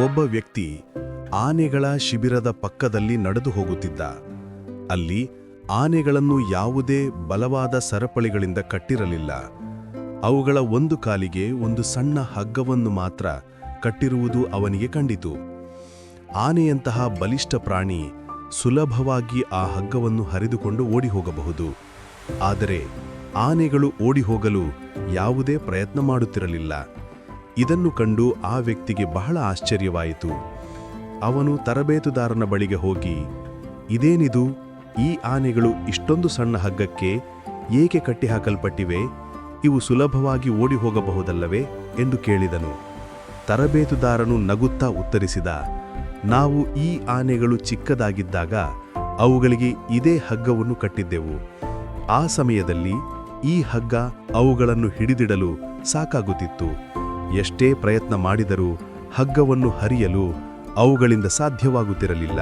ಒಬ್ಬ ವ್ಯಕ್ತಿ ಆನೆಗಳ ಶಿಬಿರದ ಪಕ್ಕದಲ್ಲಿ ನಡೆದು ಹೋಗುತ್ತಿದ್ದ. ಅಲ್ಲಿ ಆನೆಗಳನ್ನು ಯಾವುದೇ ಬಲವಾದ ಸರಪಳಿಗಳಿಂದ ಕಟ್ಟಿರಲಿಲ್ಲ. ಅವುಗಳ ಒಂದು ಕಾಲಿಗೆ ಒಂದು ಸಣ್ಣ ಹಗ್ಗವನ್ನು ಮಾತ್ರ ಕಟ್ಟಿರುವುದು ಅವನಿಗೆ ಕಂಡಿತು. ಆನೆಯಂತಹ ಬಲಿಷ್ಠ ಪ್ರಾಣಿ ಸುಲಭವಾಗಿ ಆ ಹಗ್ಗವನ್ನು ಹರಿದುಕೊಂಡು ಓಡಿ ಹೋಗಬಹುದು ಆದರೆ ಆನೆಗಳು ಓಡಿ ಹೋಗಲು ಯಾವುದೇ ಪ್ರಯತ್ನ ಮಾಡುತ್ತಿರಲಿಲ್ಲ. ಇದನ್ನು ಕಂಡು ಆ ವ್ಯಕ್ತಿಗೆ ಬಹಳ ಆಶ್ಚರ್ಯವಾಯಿತು. ಅವನು ತರಬೇತುದಾರನ ಬಳಿಗೆ ಹೋಗಿ, ಇದೇನಿದು? ಈ ಆನೆಗಳು ಇಷ್ಟೊಂದು ಸಣ್ಣ ಹಗ್ಗಕ್ಕೆ ಏಕೆ ಕಟ್ಟಿಹಾಕಲ್ಪಟ್ಟಿವೆ? ಇವು ಸುಲಭವಾಗಿ ಓಡಿ ಹೋಗಬಹುದಲ್ಲವೇ ಎಂದು ಕೇಳಿದನು. ತರಬೇತುದಾರನು ನಗುತ್ತಾ ಉತ್ತರಿಸಿದ, ನಾವು ಈ ಆನೆಗಳು ಚಿಕ್ಕದಾಗಿದ್ದಾಗ ಅವುಗಳಿಗೆ ಇದೇ ಹಗ್ಗವನ್ನು ಕಟ್ಟಿದ್ದೆವು. ಆ ಸಮಯದಲ್ಲಿ ಈ ಹಗ್ಗ ಅವುಗಳನ್ನು ಹಿಡಿದಿಡಲು ಸಾಕಾಗುತ್ತಿತ್ತು. ಎಷ್ಟೇ ಪ್ರಯತ್ನ ಮಾಡಿದರೂ ಹಗ್ಗವನ್ನು ಹರಿಯಲು ಅವುಗಳಿಂದ ಸಾಧ್ಯವಾಗುತ್ತಿರಲಿಲ್ಲ.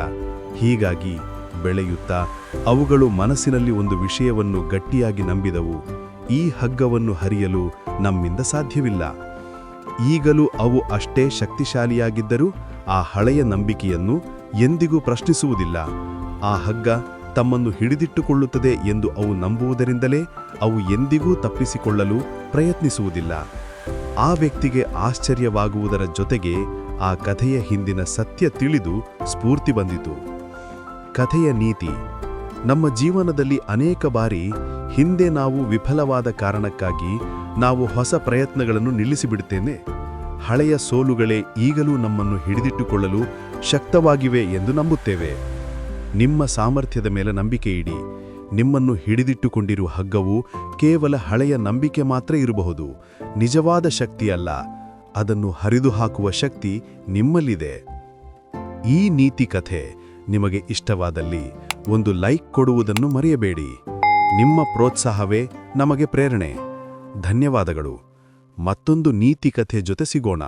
ಹೀಗಾಗಿ ಬೆಳೆಯುತ್ತಾ ಅವುಗಳು ಮನಸ್ಸಿನಲ್ಲಿ ಒಂದು ವಿಷಯವನ್ನು ಗಟ್ಟಿಯಾಗಿ ನಂಬಿದವು. ಈ ಹಗ್ಗವನ್ನು ಹರಿಯಲು ನಮ್ಮಿಂದ ಸಾಧ್ಯವಿಲ್ಲ. ಈಗಲೂ ಅವು ಅಷ್ಟೇ ಶಕ್ತಿಶಾಲಿಯಾಗಿದ್ದರೂ ಆ ಹಳೆಯ ನಂಬಿಕೆಯನ್ನು ಎಂದಿಗೂ ಪ್ರಶ್ನಿಸುವುದಿಲ್ಲ. ಆ ಹಗ್ಗ ತಮ್ಮನ್ನು ಹಿಡಿದಿಟ್ಟುಕೊಳ್ಳುತ್ತದೆ ಎಂದು ಅವು ನಂಬುವುದರಿಂದಲೇ ಅವು ಎಂದಿಗೂ ತಪ್ಪಿಸಿಕೊಳ್ಳಲು ಪ್ರಯತ್ನಿಸುವುದಿಲ್ಲ. ಆ ವ್ಯಕ್ತಿಗೆ ಆಶ್ಚರ್ಯವಾಗುವುದರ ಜೊತೆಗೆ ಆ ಕಥೆಯ ಹಿಂದಿನ ಸತ್ಯ ತಿಳಿದು ಸ್ಫೂರ್ತಿ ಬಂದಿತು. ಕಥೆಯ ನೀತಿ. ನಮ್ಮ ಜೀವನದಲ್ಲಿ ಅನೇಕ ಬಾರಿ ಹಿಂದೆ ನಾವು ವಿಫಲವಾದ ಕಾರಣಕ್ಕಾಗಿ ನಾವು ಹೊಸ ಪ್ರಯತ್ನಗಳನ್ನು ನಿಲ್ಲಿಸಿಬಿಡುತ್ತೇನೆ. ಹಳೆಯ ಸೋಲುಗಳೇ ಈಗಲೂ ನಮ್ಮನ್ನು ಹಿಡಿದಿಟ್ಟುಕೊಳ್ಳಲು ಶಕ್ತವಾಗಿವೆ ಎಂದು ನಂಬುತ್ತೇವೆ. ನಿಮ್ಮ ಸಾಮರ್ಥ್ಯದ ಮೇಲೆ ನಂಬಿಕೆ ಇಡಿ. ನಿಮ್ಮನ್ನು ಹಿಡಿದಿಟ್ಟುಕೊಂಡಿರುವ ಹಗ್ಗವು ಕೇವಲ ಹಳೆಯ ನಂಬಿಕೆ ಮಾತ್ರ ಇರಬಹುದು. ನಿಜವಾದ ಶಕ್ತಿಯಲ್ಲ. ಅದನ್ನು ಹರಿದು ಹಾಕುವ ಶಕ್ತಿ ನಿಮ್ಮಲ್ಲಿದೆ. ಈ ನೀತಿ ಕಥೆ ನಿಮಗೆ ಇಷ್ಟವಾದಲ್ಲಿ ಒಂದು ಲೈಕ್ ಕೊಡುವುದನ್ನು ಮರೆಯಬೇಡಿ. ನಿಮ್ಮ ಪ್ರೋತ್ಸಾಹವೇ ನಮಗೆ ಪ್ರೇರಣೆ. ಧನ್ಯವಾದಗಳು. ಮತ್ತೊಂದು ನೀತಿ ಕಥೆ ಜೊತೆ ಸಿಗೋಣ.